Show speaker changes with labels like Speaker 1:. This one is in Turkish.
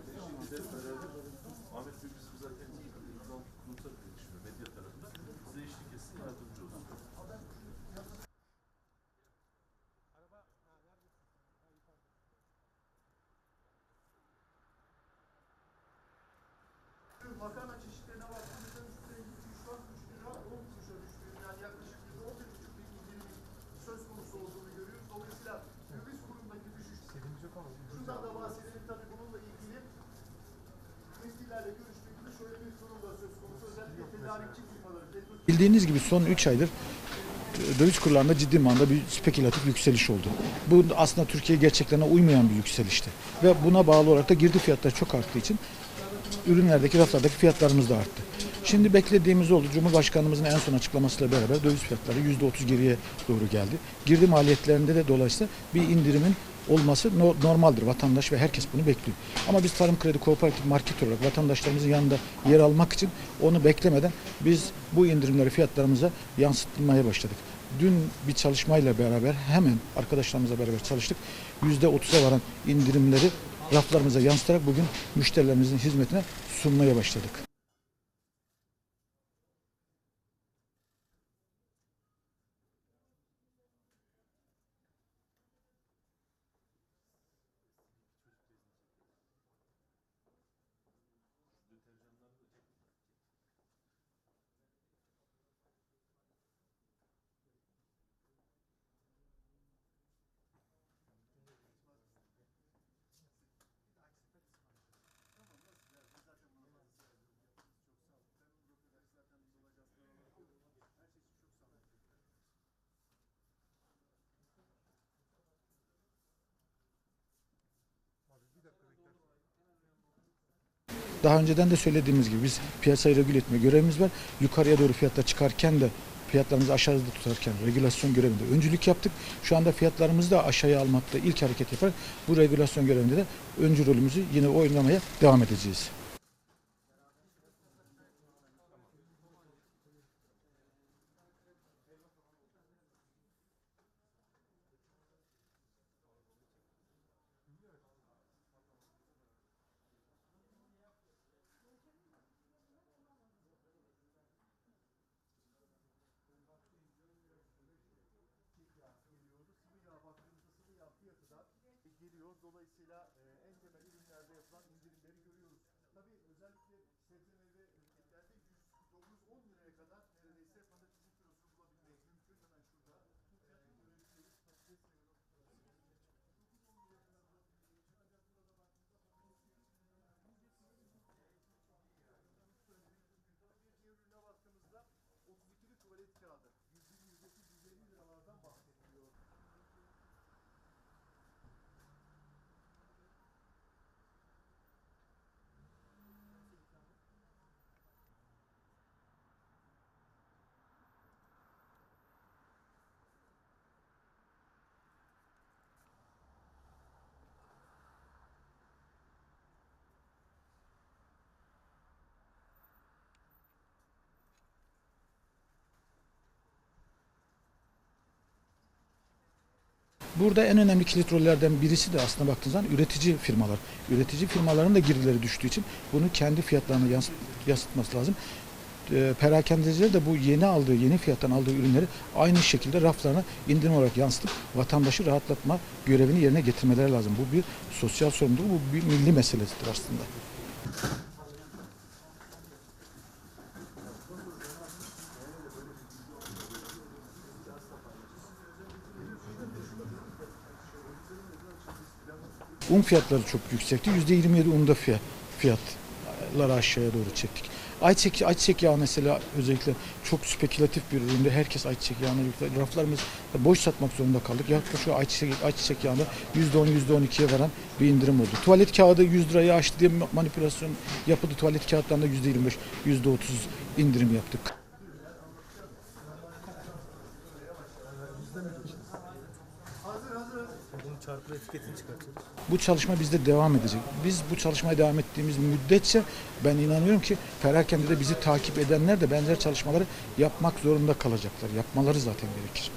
Speaker 1: Ahmet Bey zaten Bildiğiniz gibi son 3 aydır e, döviz kurlarında ciddi manada bir spekülatif yükseliş oldu. Bu aslında Türkiye gerçeklerine uymayan bir yükselişti. Ve buna bağlı olarak da girdi fiyatları çok arttığı için ürünlerdeki raflardaki fiyatlarımız da arttı. Şimdi beklediğimiz oldu. Cumhurbaşkanımızın en son açıklamasıyla beraber döviz fiyatları %30 geriye doğru geldi. Girdi maliyetlerinde de dolayısıyla bir indirimin olması no- normaldir. Vatandaş ve herkes bunu bekliyor. Ama biz Tarım Kredi Kooperatif Market olarak vatandaşlarımızın yanında yer almak için onu beklemeden biz bu indirimleri fiyatlarımıza yansıtmaya başladık. Dün bir çalışmayla beraber hemen arkadaşlarımızla beraber çalıştık. %30'a varan indirimleri raflarımıza yansıtarak bugün müşterilerimizin hizmetine sunmaya başladık. Daha önceden de söylediğimiz gibi biz piyasayı regüle etme görevimiz var. Yukarıya doğru fiyatlar çıkarken de fiyatlarımızı aşağıda tutarken regülasyon görevinde öncülük yaptık. Şu anda fiyatlarımızı da aşağıya almakta ilk hareket yaparak bu regülasyon görevinde de öncü rolümüzü yine oynamaya devam edeceğiz.
Speaker 2: Dolayısıyla e, en temel ürünlerde yapılan indirimleri görüyoruz. Tabii özellikle sebze meyve ürünlerde 109-10 liraya kadar
Speaker 1: Burada en önemli kilit rollerden birisi de aslında baktığınız zaman üretici firmalar. Üretici firmaların da girdileri düştüğü için bunu kendi fiyatlarına yansıt, yansıtması lazım. Ee, perakendeciler de bu yeni aldığı, yeni fiyattan aldığı ürünleri aynı şekilde raflarına indirim olarak yansıtıp vatandaşı rahatlatma görevini yerine getirmeleri lazım. Bu bir sosyal sorumluluk, bu bir milli meselesidir aslında. Un fiyatları çok yüksekti. %27 unda fiyat, fiyatları aşağıya doğru çektik. Ayçiçek, ayçiçek yağı mesela özellikle çok spekülatif bir üründe herkes ayçiçek yağına yüklendi. Raflarımız boş satmak zorunda kaldık. Yaklaşık ayçiçek, ayçiçek yağında %10, %12'ye varan bir indirim oldu. Tuvalet kağıdı 100 lirayı aştı diye manipülasyon yapıldı. Tuvalet kağıtlarında %25, %30 indirim yaptık.
Speaker 3: Çarpı etiketini çıkartıyoruz.
Speaker 1: Bu çalışma bizde devam edecek. Biz bu çalışmaya devam ettiğimiz müddetçe ben inanıyorum ki perakende de bizi takip edenler de benzer çalışmaları yapmak zorunda kalacaklar. Yapmaları zaten gerekir.